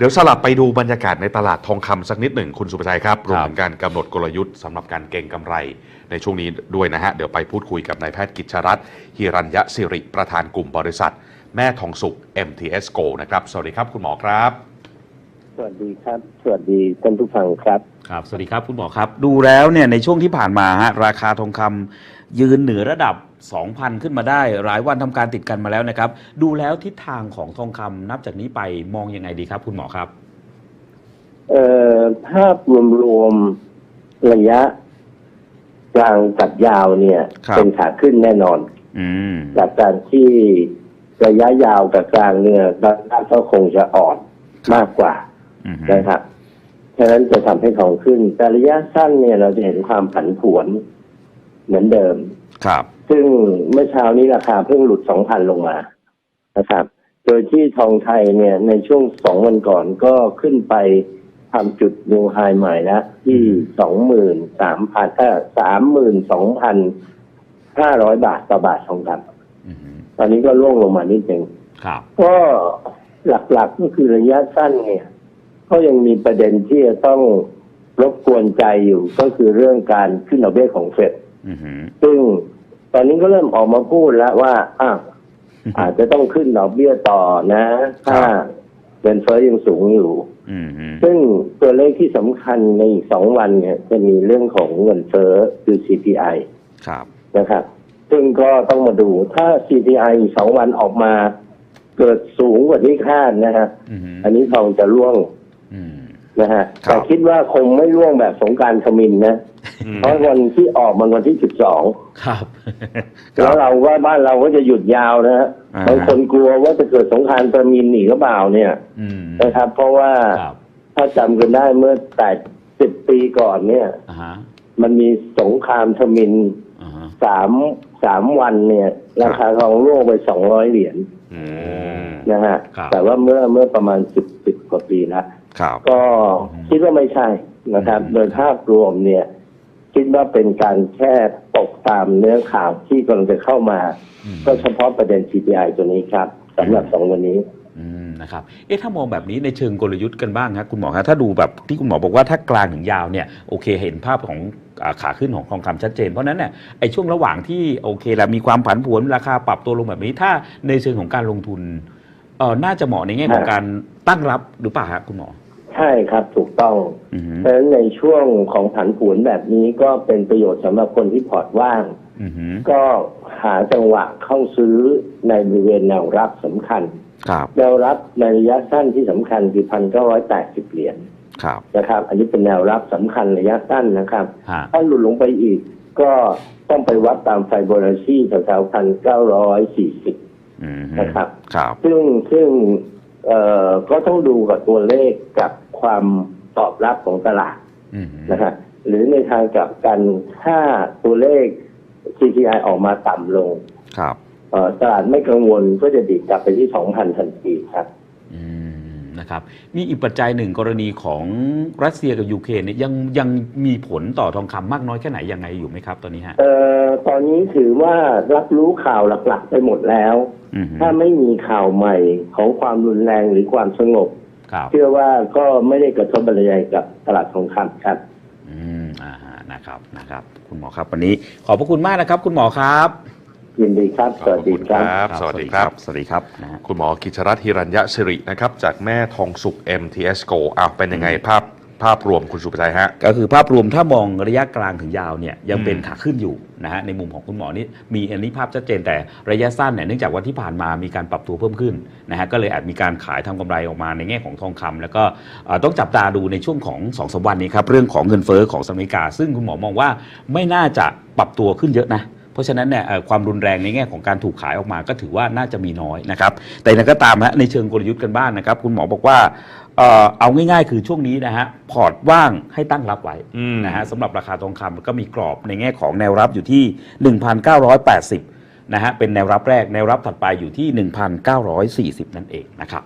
เดี๋ยวสลับไปดูบรรยากาศในตลาดทองคำสักนิดหนึ่งคุณสุภชัยครับรวมถึงการกำหนดกลยุทธ์สำหรับการเก็งกำไรในช่วงนี้ด้วยนะฮะ เดี๋ยวไปพูดคุยกับนายแพทย์กิจชรัตน์ฮิรัญยสิริประธานกลุ่มบริษัท แม่ทองสุก MTS Go นะครับ สวัสดีครับคุณหมอครับ สวัสดีครับ สวัสดีท่านผู้ฟังครับ ครับ สวัสดีครับคุณหมอครับ ดูแล้วเนี่ยในช่วงที่ผ่านมาฮะราคาทองคำ ยืนเหนือระดับ 2,000 ขึ้นมาได้ หลายวันทำการติดกันมาแล้วนะครับ ดูแล้วทิศทางของทองคำนับจากนี้ไปมองยังไงดีครับคุณหมอครับ เอ่อภาพรวมๆระยะ กลางกับยาวเนี่ย ครับ เป็นขาขึ้นแน่นอน อืม จากการที่ระยะยาวกับกลางเนี่ยดอลลาร์ก็คงจะอ่อนมากกว่าอืมนะครับ ฉะนั้นจะทำให้ทองขึ้น แต่ระยะสั้นเนี่ยเราจะเห็นความผันผวน เหมือนเดิม ครับ ซึ่งเมื่อเช้านี้ราคาเพิ่งหลุด2,000ลงมานะครับ โดยที่ทองไทยเนี่ยในช่วงสองวันก่อนก็ขึ้นไปทำจุดนิวไฮใหม่แล้วที่สองหมื่นสามพันเออสามหมื่นสองพันห้าร้อยบาทต่อบาททองคอืมำตอนนี้ก็ร่วงลงมานิดหนึ่งครับก็หลักๆก็คือระยะสั้นเนี่ย ก็ยังมีประเด็นที่จะต้องรบกวนใจอยู่ก็คือเรื่องการขึ้นดอกเบี้ยของเฟดอืม ซึ่งตอนนี้ก็เริ่มออกมาพูดแล้วว่าอะอาจจะต้องขึ้นดอกเบี้ยต่อนะ ถ้าเงินเฟ้อยังสูงอยู่อืมซึ่งตัวเลขที่สำคัญในอีกสองวันเนี่ย จะมีเรื่องของเงินเฟ้อคือ CPI ครับนะครับ ซึ่งก็ต้องมาดูถ้า CPI อีกสองวันออกมา เกิดสูงกว่าที่คาดนะครับอืมอันนี้ทองจะร่วงอืมนะฮะครับแต่คิดว่าคงไม่ร่วงแบบสงกรารขมินนะ เพราะวันที่ออกมันวันที่สิบสองครับแล้วเราว่าบ้านเราก็จะหยุดยาวนะฮะอ่าบางคนกลัวว่าจะเกิดสงครามประมินอีกหรือเปล่าเนี่ยอืมนะครับ เพราะว่าครับถ้าจำกันได้เมื่อแปดสิบปีก่อนเนี่ยอ่าฮะมันมีสงครามทมินอ่าฮะสามสามวันเนี่ย ราคาทองร่วงไปสองร้อยเหรียญอืมนะฮะครับแต่ว่าเมื่อเมื่อประมาณสิบสิบกว่าปีแล้วครับก็คิดว่าไม่ใช่นะครับ โดยภาพรวมเนี่ย คิดว่าเป็นการแค่ตกตามเนื้อข่าวที่กำลังจะเข้ามาอืมก็เฉพาะประเด็น CPI ตัวนี้ครับสำหรับสองวันนี้อืมนะครับ เอ๊ะ ถ้ามองแบบนี้ในเชิงกลยุทธ์กันบ้างครับคุณหมอครับถ้าดูแบบที่คุณหมอบอกว่าถ้ากลางถึงยาวเนี่ยโอเคเห็นภาพของอ่าขาขึ้นของทองคำชัดเจน เพราะฉะนั้นเนี่ยไอ้ช่วงระหว่างที่โอเคแล้วมีความผันผวนราคาปรับตัวลงแบบนี้ถ้าในเชิงของการลงทุนเออน่าจะเหมาะในแง่ของการตั้งรับหรือเปล่าครับคุณหมอ ใช่ครับถูกต้องอือฮึเพราะฉะนั้นในช่วงของผันผวนแบบนี้ก็เป็นประโยชน์สำหรับคนที่พอร์ตว่างอือฮึก็หาจังหวะเข้าซื้อในบริเวณแนวรับสำคัญครับแนวรับในระยะสั้นที่สำคัญคือพันเก้าร้อยแปดสิบเหรียญครับนะครับ อันนี้เป็นแนวรับสำคัญระยะสั้นนะครับฮะถ้าหลุดลงไปอีกก็ต้องไปวัดตามไฟโบนัชชีแถวๆพันเก้าร้อยสี่สิบอือฮึนะครับครับ ซึ่งซึ่งเอ่อก็ต้องดูกับตัวเลขกับ ความตอบรับของตลาดอือฮึนะฮะหรือในทางกลับกันถ้าตัวเลข CPI ออกมาต่ำลง ครับเอ่อตลาดไม่กังวลก็จะดีดกลับไปที่2,000ทันทีครับอืมนะครับมีอีกปัจจัยหนึ่งกรณีของรัสเซียกับยูเครนเนี่ยยังยังมีผลต่อทองคำมากน้อยแค่ไหนยังไงอยู่ไหมครับตอนนี้ฮะเอ่อตอนนี้ถือว่ารับรู้ข่าวหลักๆไปหมดแล้วอือฮึถ้าไม่มีข่าวใหม่ของความรุนแรงหรือความสงบ ครับเชื่อว่าก็ไม่ได้กระทบอะไรกับตลาดทองคำครับ อืมอ่าฮะนะครับนะครับ คุณหมอครับวันนี้ขอบพระคุณมากนะครับ คุณหมอครับยินดีครับ สวัสดีครับครับสวัสดีครับ สวัสดีครับนะฮะคุณหมอกิจรัตน์ฮิรัญยสิรินะครับ จากแม่ทองสุก MTS Go อ้าวเป็นยังไงภาพ ภาพรวมคุณสุภชัยฮะ ก็คือภาพรวมถ้ามองระยะกลางถึงยาวเนี่ยยังเป็นอืมขาขึ้นอยู่นะฮะในมุมของคุณหมอนี่มีอันนี้ภาพชัดเจนแต่ระยะสั้นเนี่ยเนื่องจากว่าที่ผ่านมามีการปรับตัวเพิ่มขึ้นนะฮะก็เลยอาจมีการขายทำกำไรออกมาในแง่ของทองคำแล้วก็เอ่อต้องจับตาดูในช่วงของ2อสวันนี้ครับเรื่องของเงินเฟ้อของสหรัฐอเมริกา ซึ่งคุณหมอมองว่าไม่น่าจะปรับตัวขึ้นเยอะนะ เพราะฉะนั้นเนี่ยเอ่อความรุนแรงในแง่ของการถูกขายออกมาก็ถือว่าน่าจะมีน้อยนะครับ แต่อย่างไรก็ตามฮะในเชิงกลยุทธ์กันบ้างนะครับ คุณหมอบอกว่าเอ่อเอาง่ายๆ คือช่วงนี้นะฮะพอร์ตว่างให้ตั้งรับไว้อืมนะฮะสำหรับราคาทองคำก็มีกรอบในแง่ของแนวรับอยู่ที่ 1,980นะฮะเป็นแนวรับแรกแนวรับถัดไปอยู่ที่ 1,940 นั่นเองนะครับ